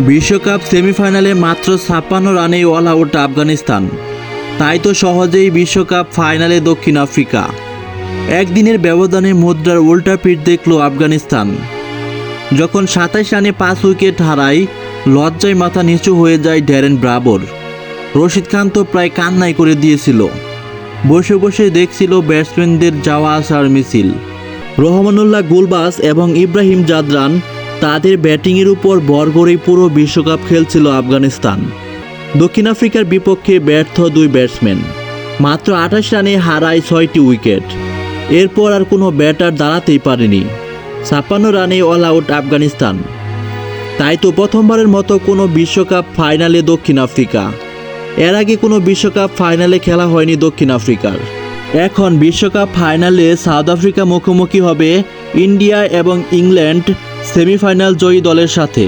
বিশ্বকাপ সেমিফাইনালে মাত্র ছাপ্পান্ন রানেই অল আউট আফগানিস্তান। তাই তো সহজেই বিশ্বকাপ ফাইনালে দক্ষিণ আফ্রিকা। একদিনের ব্যবধানে মুদ্রার উল্টা পিঠ দেখল আফগানিস্তান। যখন সাতাইশ রানে পাঁচ উইকেট হারায়, লজ্জায় মাথা নিচু হয়ে যায় ড্যারেন ব্রাবর। রশিদ খান তো প্রায় কান্নাই করে দিয়েছিল। বসে বসে দেখছিল ব্যাটসম্যানদের যাওয়া আসার মিছিল। রহমানুল্লাহ গুলবাস এবং ইব্রাহিম জাদরান তাদের ব্যাটিংয়ের উপর করেই পুরো বিশ্বকাপ খেলছিল আফগানিস্তান। দক্ষিণ আফ্রিকার বিপক্ষে ব্যর্থ দুই ব্যাটসম্যান। মাত্র আঠাশ রানে হারায় ছয়টি উইকেট। এরপর আর কোনো ব্যাটার দাঁড়াতেই পারেনি। ছাপ্পান্ন রানে অল আউট আফগানিস্তান। তাই তো প্রথমবারের মতো কোনো বিশ্বকাপ ফাইনালে দক্ষিণ আফ্রিকা। এর আগে কোনো বিশ্বকাপ ফাইনালে খেলা হয়নি দক্ষিণ আফ্রিকার। এখন বিশ্বকাপ ফাইনালে সাউথ আফ্রিকা মুখোমুখি হবে ইন্ডিয়া এবং ইংল্যান্ড সেমিফাইনাল জয়ী দলের সাথে।